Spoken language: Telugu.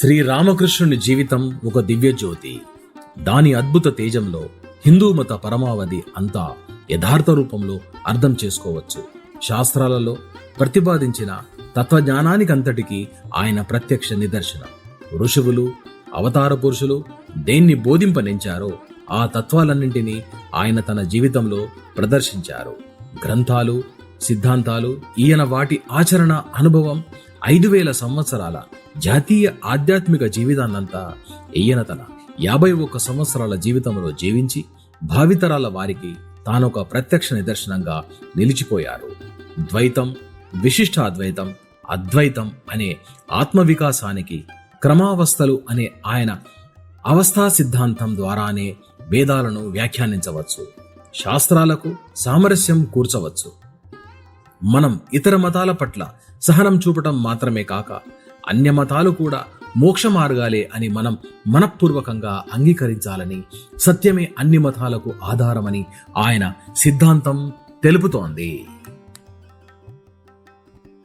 శ్రీరామకృష్ణుని జీవితం ఒక దివ్య జ్యోతి దాని అద్భుత తేజంలో హిందూ మత పరమావధి అంతా యథార్థ రూపంలో అర్థం చేసుకోవచ్చు. శాస్త్రాలలో ప్రతిపాదించిన తత్వజ్ఞానానికంతటికీ ఆయన ప్రత్యక్ష నిదర్శనం. ఋషువులు అవతార పురుషులు దేన్ని బోధింపనించారో ఆ తత్వాలన్నింటినీ ఆయన తన జీవితంలో ప్రదర్శించారు. గ్రంథాలు సిద్ధాంతాలు ఈయన వాటి ఆచరణ అనుభవం ఐదు వేల సంవత్సరాల జాతీయ ఆధ్యాత్మిక జీవితాన్నంతా ఈయన తన యాభై ఒక్క సంవత్సరాల జీవితంలో జీవించి భావితరాల వారికి తానొక ప్రత్యక్ష నిదర్శనంగా నిలిచిపోయారు. ద్వైతం విశిష్టాద్వైతం అద్వైతం అనే ఆత్మవికాసానికి క్రమావస్థలు అనే ఆయన అవస్థా సిద్ధాంతం ద్వారానే వేదాలను వ్యాఖ్యానించవచ్చు. శాస్త్రాలకు సామరస్యం కూర్చవచ్చు. మనం ఇతర మతాల పట్ల సహనం చూపటం మాత్రమే కాక అన్య మతాలు కూడా మోక్ష మార్గాలే అని మనం మనఃపూర్వకంగా అంగీకరించాలని సత్యమే అన్ని మతాలకు ఆధారమని ఆయన సిద్ధాంతం తెలుపుతోంది.